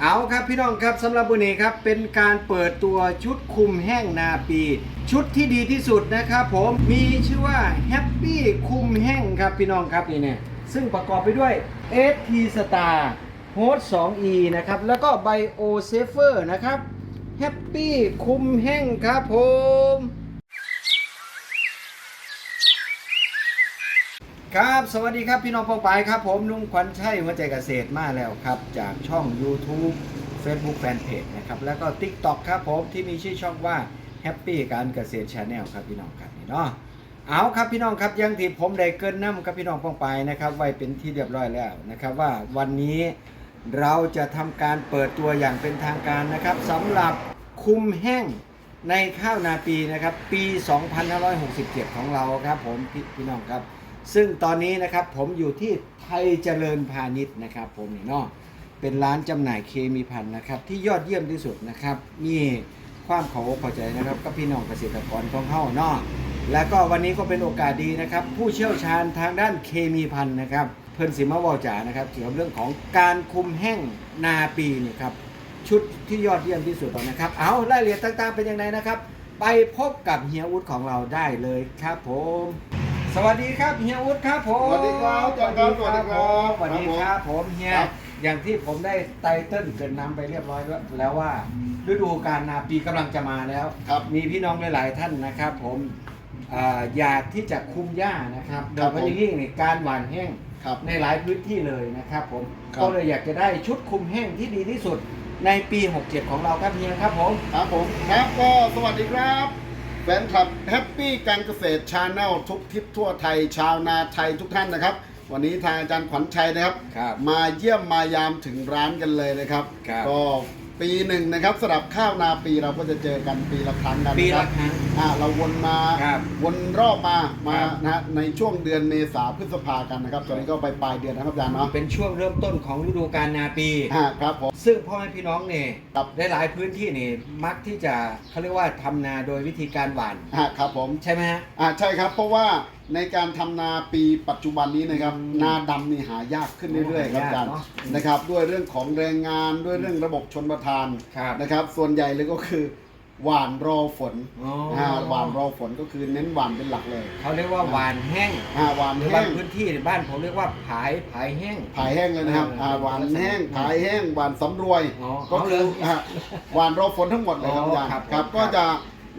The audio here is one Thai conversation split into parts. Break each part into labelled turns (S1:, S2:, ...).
S1: เอาครับพี่น้องครับสำหรับวันนี้ครับเป็นการเปิดตัวชุดคุมแห้งนาปี ชุดที่ดีที่สุดนะครับผมมีชื่อว่าแฮปปี้คุมแห้งครับพี่น้องครับนี่เนี่ยซึ่งประกอบไปด้วย ST Star Host 2E นะครับแล้วก็ Bio Safer นะครับแฮปปี้คุมแห้งครับผม ครับ สวัสดีครับพี่น้องปองปายครับ ผมลุงขวัญชัยหัวใจเกษตรมาแล้วครับ จากช่อง YouTube Facebook Fanpage นะครับแล้วก็ TikTok ครับผมที่มีชื่อช่องว่า Happy การเกษตร Channel ครับพี่น้องครับนี่เนาะเอาครับพี่น้องครับยังที่ผมได้เกินน้ำกับพี่น้องปองปายนะครับไว้เป็นที่เรียบร้อยแล้วนะครับว่าวันนี้เราจะทำการเปิดตัวอย่างเป็นทางการนะครับสำหรับคุมแห้งในข้าวนาปีนะครับปี 2567 ของเราครับผมพพี่น้องครับ ซึ่งตอนนี้นะครับผมอยู่ที่ไทยเจริญพาณิชย์นะครับ ผมนี่เนาะเป็นร้านจำหน่ายเคมีพันธุ์นะครับ ที่ยอดเยี่ยมที่สุดนะครับมีความเขาอกเข้าใจนะครับกับพี่น้องเกษตรกรของเฮาเนาะแล้วก็วันนี้ก็เป็นโอกาสดีนะครับ ผู้เชี่ยวชาญทางด้านเคมีพันธุ์นะครับ เพิ่นสิมาวาจานะครับเกี่ยวกับเรื่องของการคุมแห้งนาปีนี่ครับชุดที่ยอดเยี่ยมที่สุดนะครับ เอารายละเอียดต่างๆเป็นยังไงนะครับ ไปพบกับเฮียอุดของเราได้เลยครับผม สวัสดีครับเฮียอุดครับผม
S2: สวัสดีครับอาจารย์ครับ
S1: สวัสดีครับ
S2: สวัสดีครับ
S1: ผมเฮีย
S2: ครับ
S1: อย่างที่ผมได้ไตเติ้ลเกรินนำไปเรียบร้อยแล้วว่า ฤดูการนาปีกำลังจะมาแล้ว
S2: ครับ
S1: มีพี่น้องหลายๆท่านนะครับ ผมอ่าอยากที่จะคุมหญ้านะครับโด
S2: ครั
S1: ย
S2: บ
S1: เฉพาะอย่างยิ่งในการหว่านแห้ง
S2: ครับ
S1: ในหลายพื้นที่เลยนะครับผม
S2: ครับ
S1: ก็เลยอยากจะได้ชุดคุมแห้งที่ดีที่สุดในปี 67 ของเราครับเฮียครับผม
S2: ครับผมครับก็สวัสดีครับ แฟนคลับแฮปปี้การเกษตรชาแนลทุกทิศทั่วไทยชาวนาไทยทุกท่านนะครับ วันนี้ทางอาจารย์ขวัญชัยนะครับ
S1: ครับ
S2: มาเยี่ยมมายามถึงร้านกันเลยนะครับ
S1: ครับ
S2: ก็ปีหนึ่งนะครับสำหรับข้าวนาปีเราก็จะเจอกันปีละครั้งกัน
S1: ปี
S2: นะค
S1: ละ
S2: รับ
S1: ครั้ง
S2: อ่าเราวนมา
S1: ครับ
S2: วนรอบมามา
S1: ครับ
S2: นะฮะในช่วงเดือนเมษาพฤษภากันนะครับตอนนี้ก็ไปปลายเดือนนะครับอาจารย์เนาะ
S1: เป็นช่วงเริ่มต้นของฤดูกาลนาปี
S2: อ่าครับผม
S1: ซึ่งพ่อแม่พี่น้องเนี่ย
S2: ครับ
S1: ได้หลายพื้นที่นี่มักที่จะเขาเรียกว่าทำนาโดยวิธีการหว่าน
S2: อ่าครับผม
S1: ใช่ไหมฮะ
S2: อ่าใช่ครับ เพราะว่าในการทำนาปีปัจจุบันนี้นะครับ
S1: อืม
S2: นาดำนี่หายากขึ้นเรื่อยๆครับอาจารย์
S1: หายากเนอะ
S2: นะครับ ด้วยเรื่องของแรงงานด้วยเรื่องระบบชนประทาน
S1: ครับ
S2: นะครับ ส่วนใหญ่เลยก็คือ หวานรอฝน
S1: อ๋อ
S2: อ่าหวานรอฝนก็คือเน้นหวานเป็นหลักเลย
S1: เขาเรียกว่าหวานแห้ง
S2: อ่าหวาน
S1: หรือ
S2: แห้
S1: บาง
S2: ง
S1: พื้นที่ในบ้านผมเรียกว่าผายผายแห้ง
S2: ผายแห้งเลยนะครับ
S1: เอออ่
S2: อ่าหวานแห้ง
S1: อืม
S2: ผายแห้งหวานสำรวย
S1: อ๋อ
S2: ก็คือ
S1: เอาเลย
S2: อ่าหวานรอฝนทั้งหมดเลยครับ
S1: อ๋อ
S2: อาจารย์
S1: ครับ
S2: ครับ
S1: ผม
S2: ก็
S1: ครับ
S2: จะ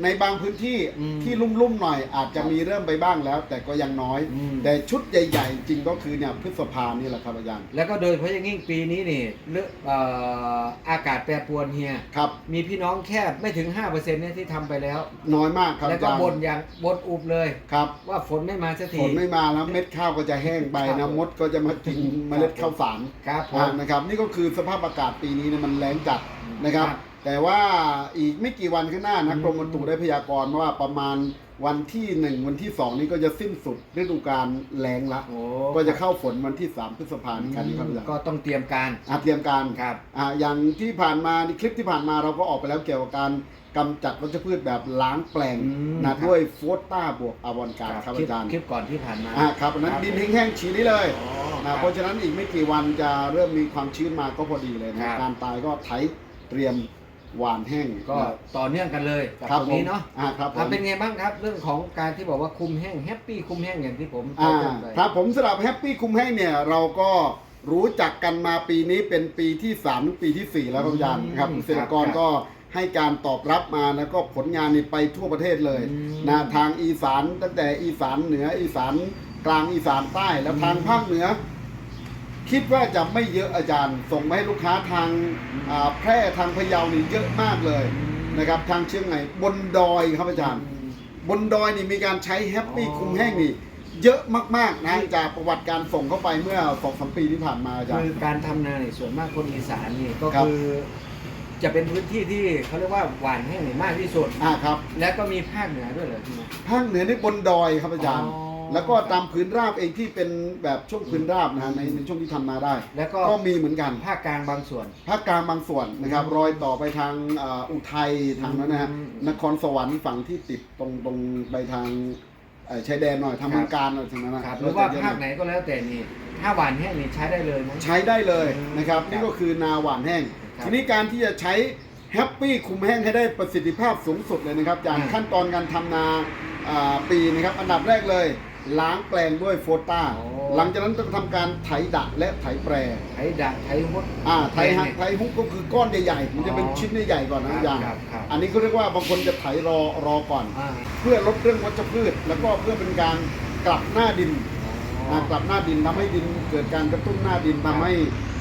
S2: ในบางพื้นที่
S1: อืม
S2: ที่ลุ่มๆหน่อยอาจจะมีเริ่มไปบ้างแล้ว แต่ก็ยังน้อย
S1: อืม
S2: แต่ชุดใหญ่ๆ จริงก็คือเนี่ยพฤษภานี่แหละครับอาจารย์
S1: แล้วก็โดยเฉพาะอย่างยิ่งปีนี้นี่เรื่องเอ่ออากาศแปรปรวนเฮีย
S2: ครับ
S1: มีพี่น้องแค่ไม่ถึง 5%เนี่ยที่ทำไปแล้ว
S2: น้อยมากครับ
S1: แล้ว
S2: อา
S1: ก็
S2: จารย์
S1: บนอย่างบนอุบเลย
S2: ครับ
S1: ว่าฝนไม่มาสักที
S2: ฝนไม่มาแล้วเม็ดข้าวก็จะแห้งไป
S1: ครั
S2: นะ
S1: บ
S2: มดก็จะมากินเมล็ดข้าวสาร
S1: ครับผ
S2: อ่ามนะครับ นี่ก็คือสภาพอากาศปีนี้เนี่ยมันแรงจัดนะครับ
S1: ครับ
S2: แต่ว่าอีกไม่กี่วันข้างหน้านะ
S1: อืม
S2: กรมอุตุได้พยากรณ์ว่าประมาณวันที่หนึ่งวันที่สองนี้ก็จะสิ้นสุดฤดูกาลแรงละ
S1: โอ้
S2: ก็จะเข้าฝนวันที่สามพฤษภาคมนี้กันนี่ครับอาจารย์
S1: ก็ต้องเตรียมการ
S2: อะเตรียมการ
S1: ครับ
S2: อ่าอย่างที่ผ่านมาในคลิปที่ผ่านมาเราก็ออกไปแล้วเกี่ยวกับการกำจัดวัชพืชแบบล้างแปลง
S1: อืม
S2: นะครับด้วยโฟสต้าบวกอาวอนการ์ดครับ
S1: คลิป
S2: อาจารย์
S1: คลิปก่อนที่ผ่านมา
S2: อ่าครับอันนั้น
S1: ครับ
S2: ดินแห้งๆฉีดได้เลย
S1: อ๋อ
S2: นะครับเพราะฉะนั้นอีกไม่กี่วันจะเริ่มมีความชื้นมาก็พอดีเลย
S1: ครั
S2: นะ
S1: บ
S2: การตายก็ไถเตรียม หวานแห้ง
S1: ก็ต่อเนื่องกันเลยกับ
S2: ครับ
S1: ตรง
S2: ผม
S1: นี้เนาะ
S2: อ่าครับผม
S1: อะเป็นไงบ้างครับ เรื่องของการที่บอกว่าคุมแห้งแฮปปี้คุมแห้งอย่างที่ผม
S2: อ่า
S1: เกริ่นไป
S2: ครับผมสำหรับแฮปปี้คุมแห้งเนี่ยเราก็รู้จักกันมาปีนี้เป็นปีที่3ถึงปีทีสี่ 4 แล้วครับอาจารย์ครับ
S1: อืม
S2: เกษตรกร
S1: ครับ
S2: ก็ให้การตอบรับมาแล้วก็ผลงานนี่ไปทั่วประเทศเลย
S1: อืม
S2: นะทางอีสานตั้งแต่อีสานเหนืออีสานกลางอีสานใต้ แล้วทางภาคเหนือ คิดว่าจะไม่เยอะอาจารย์ ส่งมาให้ลูกค้าทางอ่าแพร่ทางพะเยานี่เยอะมากเลยนะครับ ทางเชียงใหม่บนดอยครับอาจารย์ บนดอยนี่มีการใช้แฮปปี้
S1: อ๋อ
S2: คุมแห้งนี่เยอะมากๆนะจากประวัติการส่งเข้าไปเมื่อสองสามปีที่ผ่านมาอาจาร
S1: คือ
S2: ย์
S1: การทำนาเนี่ยส่วนมากคนอีสานนี่ก็
S2: ครับ
S1: คือ จะเป็นพื้นที่ที่เขาเรียกว่าหวานแห้งนี่มากที่สุด
S2: อ่าครับ
S1: แล้วก็มีภาคเหนือด้วยเหรอที่ไหม
S2: ภาคเหนือนี่บนดอยครับอาจารย์
S1: อ๋อ
S2: แล้วก็ตามพื้นราบเองที่เป็นแบบช่วงพื้นราบนะฮะในในช่วงที่ทำนาได้
S1: แล้วก็
S2: ก็มีเหมือนกัน
S1: ภาคกลางบางส่วน
S2: ภาคกลางบางส่วนนะครับ
S1: อืม
S2: รอยต่อไปทางอ่าอุทัยทางนั้นนะฮะ
S1: อืม
S2: นครสวรรค์ฝั่งที่ติดตรงตรงไปทางเอ่อชายแดนหน่อยทาง
S1: ครั
S2: เมื
S1: บ
S2: องการหน่อยทางนั้นนะ
S1: ครับหรือว่า
S2: เะ
S1: ภาคไหนก็แล้วแต่นี่ถ้าหวานแห้งนี่ใช้ได้เลยนะ
S2: ใช้ได้เลย
S1: อืม
S2: นะครับ
S1: ครับ
S2: นี่ก็คือนาหวานแห้ง
S1: ครับ
S2: ทีนี้การที่จะใช้แฮปปี้คุมแห้งให้ได้ประสิทธิภาพสูงสุดเลยนะครับอย่าง
S1: อ่า
S2: ขั้นตอนการทำนาอ่าปีนะครับอันดับแรกเลย ล้างแปลงด้วยโฟต้า
S1: โอ้
S2: หลังจากนั้นต้องทำการไถดะและไถแปร
S1: ไถดักไถฮด
S2: อ่าไถหัก
S1: เนี่ย
S2: ไถฮุกก็คือก้อนใหญ่ๆ มันจะเป็น
S1: อ๋อ
S2: ชิ้นใหญ่ๆก่อนนะ
S1: ครับ
S2: อย่าง
S1: ครับครับ
S2: อันนี้เขาเรียกว่าบางคนจะไถรอรอก่อน
S1: อ่า
S2: เพื่อลดเรื่องวัชพืช แล้วก็เพื่อเป็นการกลับหน้าดิน
S1: อ๋อ
S2: นะกลับหน้าดินทำให้ดินเกิดการกระตุ้นหน้าดินทำให้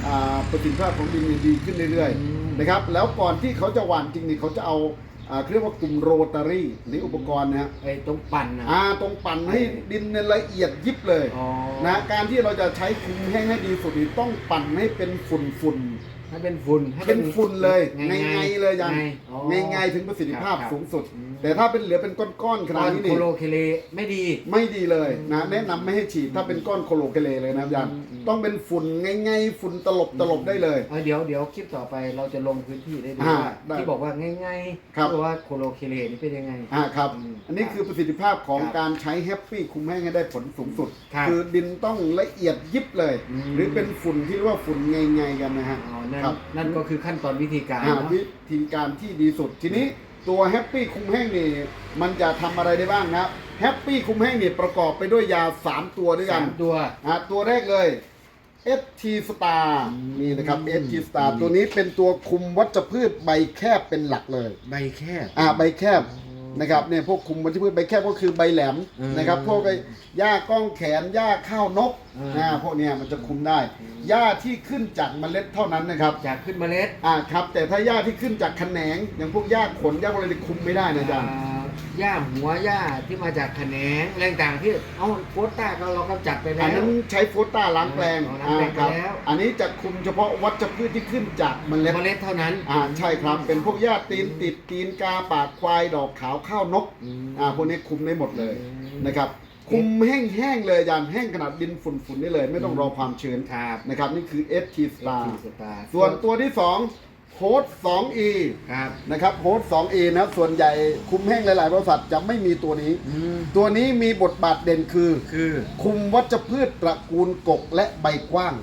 S2: อ่าประสิทธิภาพของดินเนี่ยดีขึ้นเรื่อย
S1: อืม
S2: ๆนะครับแล้วก่อนที่เขาจะหว่านจริงนี่เขาจะเอาอ่า เขาเรียกว่ากลุ่มโรตารี่หรืออุปกรณ์นะฮะ
S1: ไอ้ตรงปั่นนะ
S2: อ่าตรงปั่นให้ดินเนี่ยละเอียดยิบเลย
S1: อ๋อ
S2: นะการที่เราจะใช้คุมแห้งให้ดีสุดนี่ต้องปั่นให้เป็นฝุ่นฝุ่นๆ
S1: ให้เป็นฝุ่นให้
S2: เป็นฝุ่นเลย
S1: ไง
S2: ง่ายๆเลยยัง
S1: ไงอ๋อ
S2: ง่ายๆถึงประสิทธิภาพ
S1: ครับ
S2: สูงสุด
S1: อืม
S2: แต่ถ้าเป็นเหลือเป็นก้อนๆข
S1: ต
S2: นา
S1: อ
S2: ด
S1: น
S2: นี้
S1: โค
S2: นี่
S1: โลเคเลไม่ดี
S2: ไม่ดีเลยนะแนะนำไม่ให้ฉีดถ้าเป็นก้อนโคโลเคเลเลยนะครับอาจารย์
S1: อืมอืม
S2: ต้องเป็นฝุ่นง่ายๆฝุ่นตลบตลบได้เลย
S1: เออเดี๋ยวเดี๋ยวคลิปต่อไปเราจะลงพื้นที่ได้ดู
S2: อ่า
S1: ว่า
S2: ได้
S1: ที่บอกว่าง่ายๆ
S2: ครับ
S1: ที่บอกว่าโคโลเคเลนี่เป็นยังไง
S2: อ่าครับ
S1: อืม
S2: อันนี้คือประสิทธิภาพของ
S1: ครับ
S2: การใช้แฮปปี้คุมแห้งให้ได้ผลสูงสุด
S1: ครับ
S2: อดินต้องละเอียดยิบเลย
S1: อืม
S2: หรือเป็นฝุ่นที่เรียกว่าฝุ่นไงๆกันนะฮะ
S1: อ๋อนั่น
S2: ครับ
S1: นั่นก็คือขั้นตอนวิธีการ
S2: อ่า
S1: เนาะ
S2: วิธีการที่ดีสุดทีนี้ ตัวแฮปปี้คุมแห้งนี่มันจะทำอะไรได้บ้างนะแฮปปี้คุมแห้งนี่ประกอบไปด้วยยา 3 ตัวด้วยกั
S1: สาน มตัว
S2: อะตัวแรกเลย ST Star
S1: อืม
S2: นี่นะครับ ST Star ตัวนี้เป็นตัวคุมวัชพืชใบแคบเป็นหลักเลย
S1: ใบแคบ
S2: อ่าใบแคบ นะครับเนี่ยพวกคุมวัชพืชใบแคบก็คือใบแหลม
S1: อืม
S2: นะครับพวกไอ้หญ้าก้องแขนหญ้าข้าวนก
S1: อืม
S2: อ่าพวกเนี้ยมันจะคุมได้หญ้าที่ขึ้นจากเมล็ดเท่านั้นนะครับ
S1: จากขึ้นเมล็ด
S2: อ่าครับแต่ถ้าหญ้าที่ขึ้นจากแขนงอย่างพวกหญ้าขนหญ้าอะไรนี่คุมไม่ได้นะอาจารย์
S1: อ่า หญ้าหัวหญ้าที่มาจากแขนงแรงต่างที่เอ้าโคต้าก็เรากำจัดไปแล้
S2: อัน
S1: ว
S2: นั้นใช้โฟต้าล้างแปลง
S1: อ๋อล้างแปลง
S2: อ่าครับ
S1: ไปแล้ว
S2: อันนี้จะคุมเฉพาะวัชพืชที่ขึ้นจากเมล็ด
S1: เมล็ดเท่านั้น
S2: อ่าใช่ครับ เป็นพวกหญ้าตีนติดตีนกาปากควายดอกขาวข้าวนก
S1: อืม
S2: อ่าพวกนี้คุมได้หมดเลย
S1: อืม
S2: นะครับ คุมแห้งๆเลยอาจารย์แห้งขนาดดินฝุ่นๆนี่เลย ไม่ต้องรอความชื้น
S1: ครับ
S2: นะครับนี่คือ ST Star
S1: ที่สตาร์
S2: ส่วนตัวที่2 โฮส 2E
S1: ครับ
S2: นะครับโฮส 2E นะส่วนใหญ่คุมแห้งหลาย ๆ บริษัทจะไม่มีตัวนี้
S1: อืม
S2: ตัวนี้มีบทบาทเด่นคือ
S1: คือ
S2: คุมวัชพืชตระกูลกกและใบกว้าง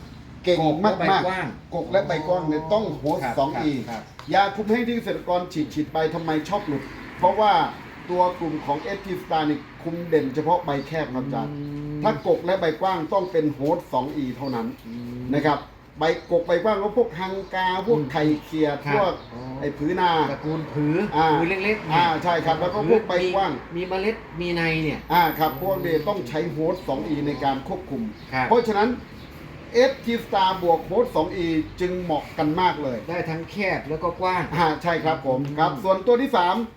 S2: เก่ง
S1: กกและ
S2: มาก
S1: ใบ
S2: มาก
S1: กว้าง
S2: กกและใบกว้างเนี่ยต้องโฮส
S1: ครับ
S2: สอง
S1: ครับ
S2: อี
S1: ครับ
S2: ยาคุมแห้งที่เกษตรกรฉีดฉีดไปทำไมชอบหลุด เพราะว่าตัวกลุ่มของเอทีสตาร์นี่คุมเด่นเฉพาะใบแคบครับอาจารย์
S1: อืม
S2: ถ้ากกและใบกว้างต้องเป็นโฮสสองอีเท่านั้น
S1: อืม
S2: นะครับ ใบกกใบกว้างก็พวกฮังกาพวก
S1: อืม
S2: ไข่เคีย
S1: ครับ
S2: พวก
S1: อ๋อ
S2: ไอ้ผือนา
S1: ตระกูลผืออาผือเล็กๆเนี่ย
S2: อ่าใช่ครับแล้วก็พวกใบกว้าง
S1: มีมีเมล็ดมีในเนี่ย
S2: อ่าครับพวกนี้ต้องใช้โฮสต์ 2E ในการควบคุม
S1: ครับ
S2: เพราะฉะนั้น ST Star บวกโฮสต์ 2E จึงเหมาะกันมากเลย
S1: ได้ทั้งแคบแล้วก็กว้าง
S2: อ่าใช่ครับผม
S1: อืม
S2: ครับ ส่วนตัวที่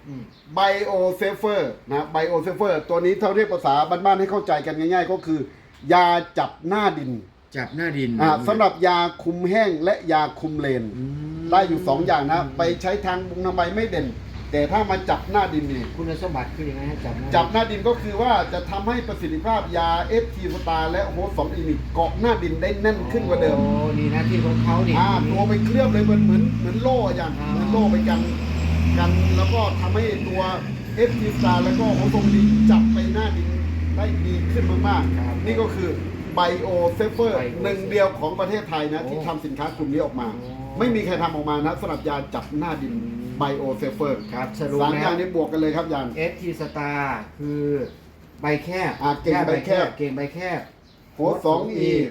S1: อืม
S2: 3 Bio Safer นะ Bio Safer ตัวนี้เท่าเรียกภาษาบ้านๆให้เข้าใจกันง่าย ๆ ก็คือ ยาจับหน้าดิน
S1: จับหน้าดิน
S2: อ่าสำหรับยาคุมแห้งและยาคุมเลน
S1: อืม
S2: ได้อยู่2อย่างนะ ไปใช้ทางบุงทำไมไม่เด่น แต่ถ้ามาจับหน้าดินนี่
S1: คุณสมบัติคือยังไงฮะจับหน้า
S2: จับหน้าดินก็คือว่าจะทำให้ประสิทธิภาพยา FT สตาร์และโฮส2อีนิเกาะหน้าดินได้แน่นขึ้นกว่าเดิม
S1: โอ้นี่หน้าที่ของเขานี่
S2: อ่าตัวไปเคลือบเลยเหมือนเหมือนเหมือนโล่อย่าง
S1: อ่า
S2: เหมือนโล่ไปกันกันแล้วก็ทำให้ตัว FT สตาร์แล้วก็โฮส2อีนิจับไปหน้าดินได้ดีขึ้นมากๆนี่ก็คือ ไบโอเซฟเฟอร์หนึ่งเดียวของประเทศไทยนะ ที่ทำสินค้ากลุ่มนี้ออกมา ไม่มีใครทำออกมานะสำหรับยาจับหน้าดินไบโอเซฟเฟอร์
S1: ครับสรุป
S2: สามอ
S1: แล้
S2: ย่าวงนี้บวกกันเลยครับยาน
S1: เอสทีสตาร์คือใบแคบ
S2: อ่าเก่งใบแคบ
S1: เก่งใบแคบ
S2: โฮสองอีก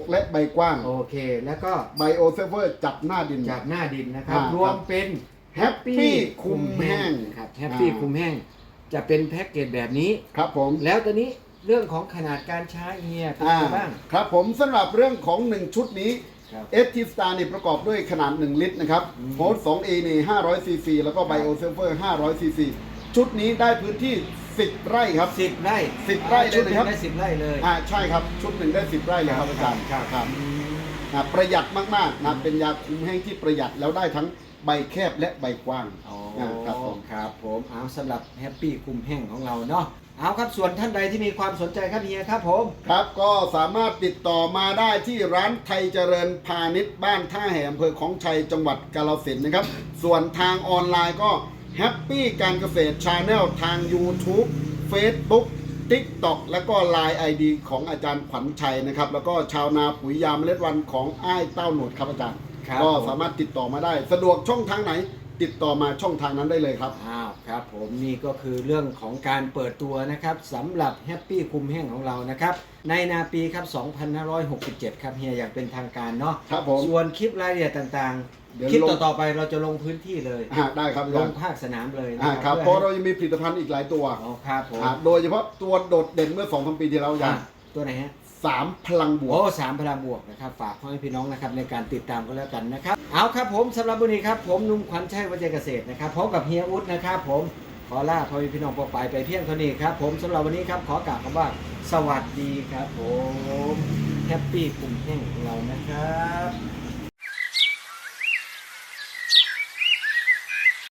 S2: กและใบกว้าง
S1: โอเค แล้วก็
S2: ไบโอเซฟเวอร์จับหน้าดิน
S1: จับหน้าดินนะครับ
S2: อ่าร
S1: วมเป็น
S2: Happy คุมแห้ง
S1: ครับแฮปปี้
S2: อ่า
S1: คุมแห้ง จะเป็นแพ็กเกจแบบนี้
S2: ครับผม
S1: แล้วตอนนี้ เรื่องของขนาดการใช้เฮียเป็น
S2: อ่า
S1: ไงบ้าง
S2: ครับผมสำหรับเรื่องของ 1 ชุดนี้
S1: ครับ
S2: เอสทีสตาร์นี่ประกอบด้วยขนาด 1 ลิตรนะครับ
S1: อืม
S2: โฮส2 a นี่500ซีซีแล้วก็ไบโอเซฟเวอร์500ซีซีชุดนี้ได้พื้นที่ 10 ไร่ครับ
S1: สิบไร่
S2: สิบไร่เลย
S1: ชุดหนึ่ง
S2: นะครับ
S1: ได้สิบไร่เลย
S2: อ่าใช่ครับ ชุดหนึ่งได้ 10 ไร่เลยครับอาจารย์
S1: ครับ
S2: ครับอ่าประหยัดมากๆนะเป็นยาคุมแห้งที่ประหยัดแล้วได้ทั้งใบแคบและใบกว้าง
S1: อ๋อ
S2: อ่าครับผม
S1: ครับผมเอาสำหรับแฮปปี้คุมแห้งของเราเนาะ เอาครับส่วนท่านใดที่มีความสนใจครับเฮียครับผม
S2: ครับก็สามารถติดต่อมาได้ที่ร้านไทยเจริญพาณิชย์บ้านท่าแห่อำเภอของชัยจังหวัดกาฬสินธุ์นะครับ ส่วนทางออนไลน์ก็แฮปปี้การเกษตรชาแนลทาง YouTube Facebook TikTok แล้วก็ Line ID ของอาจารย์ขวัญชัยนะครับ แล้วก็ชาวนาปุ๋ยยามเมล็ดวันของอ้ายเต้าหนวดครับอาจารย์
S1: ครับ
S2: ก็
S1: ผม
S2: สามารถติดต่อมาได้ สะดวกช่องทางไหน ติดต่อมาช่องทางนั้นได้เลยครับ
S1: อ้าวครับผมนี่ก็คือเรื่องของการเปิดตัวนะครับสำหรับแฮปปี้คุมแห้งของเรานะครับ ในนาปีครับ 2567 ครับเฮียอย่างเป็นทางการเนาะ
S2: ครับผม
S1: ส่วนคลิปรายละเอียดต่าง
S2: เดี๋ยว
S1: ๆ คลิป
S2: ลง
S1: ต่อๆไปเราจะลงพื้นที่เลย
S2: อ่าได้ครับอา
S1: ล
S2: จารงย์
S1: ภาคสนามเลยนะ
S2: อ่าครับเพ
S1: พื่
S2: ราะ
S1: อ
S2: เรายังมีผลิตภัณฑ์อีกหลายตัว
S1: อ๋อครับผม
S2: อ่าโดยเฉพาะตัวโดดเด่นเมื่อสองสามปีที่แล้วอาจา
S1: อะ
S2: รย์
S1: ตัวไหนฮะ
S2: สามพลังบวก
S1: โอ้สามพลังบวกนะครับฝากพ่อแม่พี่น้องนะครับในการติดตามก็แล้วกันนะครับ เอาครับผมสำหรับวันนี้ครับผมนุ่มขวัญชัยวัจเกษตรนะครับพร้อมกับเฮียอุ๊ดนะครับผมขอลาพ่อแม่พี่น้องปอกไปไปเพียงเท่านี้ครับผมสำหรับวันนี้ครับขอกล่าวคำว่าสวัสดีครับผมแฮปปี้กลุ่มแห้งของเรานะครับ